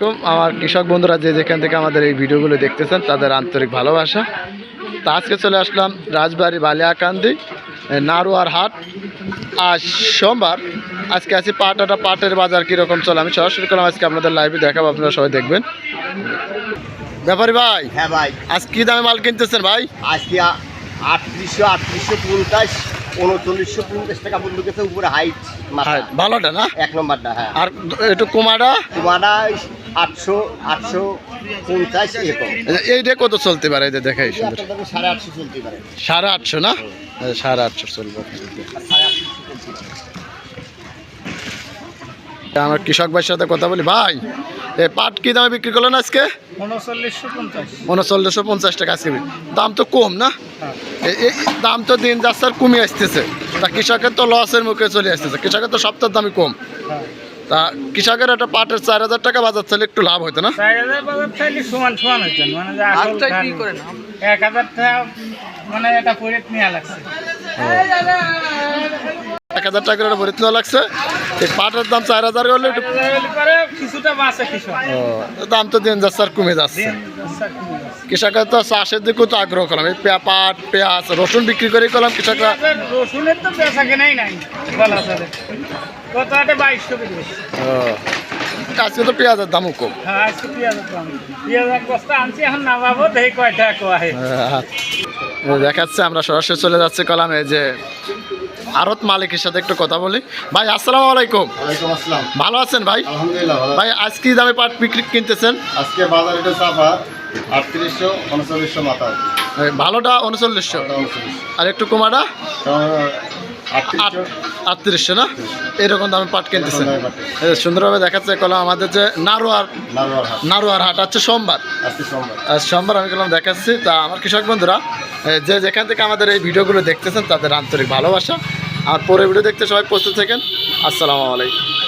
আসসালামাইকুম আমার কৃষক বন্ধুরা যে যেখান থেকে আমাদের এই ভিডিওগুলো দেখতেছেন তাদের আন্তরিক ভালোবাসা। তা আজকে চলে আসলাম রাজবাড়ি বালিয়াকান্দি নারুয়ার হাট। আজ সোমবার আজকে আছি পাটাটা পাটের বাজার কীরকম চলে? আমি সরাসরি করলাম আজকে আপনাদের লাইভে দেখাবো আপনারা সবাই দেখবেন। ব্যাপারী ভাই হ্যাঁ ভাই। আজ কী দামে মাল কিনতেছেন ভাই? আজকে আটত্রিশশো আটত্রিশশো পঞ্চাশ উনচল্লিশশো পঞ্চাশ টাকা পর্যন্ত গেছে উপরে হাইট ভালোটা না? এক নম্বরটা হ্যাঁ। আর একটু কুমারা তোমারা আটশো আটশো পঞ্চাশ এরকম। এইটা কত চলতে পারে? দেখাই সুন্দর। সাড়ে আটশো চলতে পারে। সাড়ে আটশো না? সাড়ে আটশো চলবে। আর সাড়ে আটশো পারে। আমার কৃষক ভাইয়ের সাথে কথা বলি। ভাই এ পাট কি দামে বিক্রি করলেন আজকে? উনচল্লিশশো পঞ্চাশ। টাকা আজকে দাম তো কম না? এই দাম তো দিন যাচ্ছে আর কমে আসতেছে। তা কৃষকের তো লসের মুখে চলে আসতেছে। কৃষকের তো সপ্তাহের দামই কম। তা কৃষকের একটা পাটের চার হাজার টাকা বাজার চাইলে একটু লাভ হতো না? চার হাজার বাজার চাইলে সমান সমান হতো মানে এক হাজার টাকা মানে এটা পরে নেওয়া লাগছে। এক হাজার টাকা করে নেওয়া লাগছে। এই পাটের দাম চার হাজার হলে একটু দাম তো দিন যাচ্ছে আর কমে যাচ্ছে। কৃষকের তো চাষের দিকেও তো আগ্রহ করলাম। এই পাট পেঁয়াজ রসুন বিক্রি করে করলাম। কৃষকরা রসুনের তো কেনাই নাই আজকে তো পেঁয়াজের দামও কম। হ্যাঁ দেখাচ্ছে আমরা সরাসরি চলে যাচ্ছি কলামে যে আরত মালিকের সাথে একটু কথা বলি। ভাই আসসালাম আলাইকুম। আসসালাম। ভালো আছেন ভাই? ভাই আজ কি দামে পাট বিক্রি কিনতেছেন? আজকে বাজারে চাপা আটত্রিশশো উনচল্লিশশো মাথা। ভালোটা উনচল্লিশশো। আর একটু কমাটা? আটত্রিশশো না? এরকম দামে পাট কিনতেছেন। সুন্দরভাবে দেখাচ্ছে কলাম আমাদের যে নারোয়ার নারোয়ার হাট। আছে সোমবার। সোমবার। আমি কলাম দেখাচ্ছি। তা আমার কৃষক বন্ধুরা যে যেখান থেকে আমাদের এই ভিডিওগুলো দেখতেছেন তাদের আন্তরিক ভালোবাসা। আর পরে ভিডিও দেখতে সবাই প্রস্তুত থাকেন। আসসালামু আলাইকুম।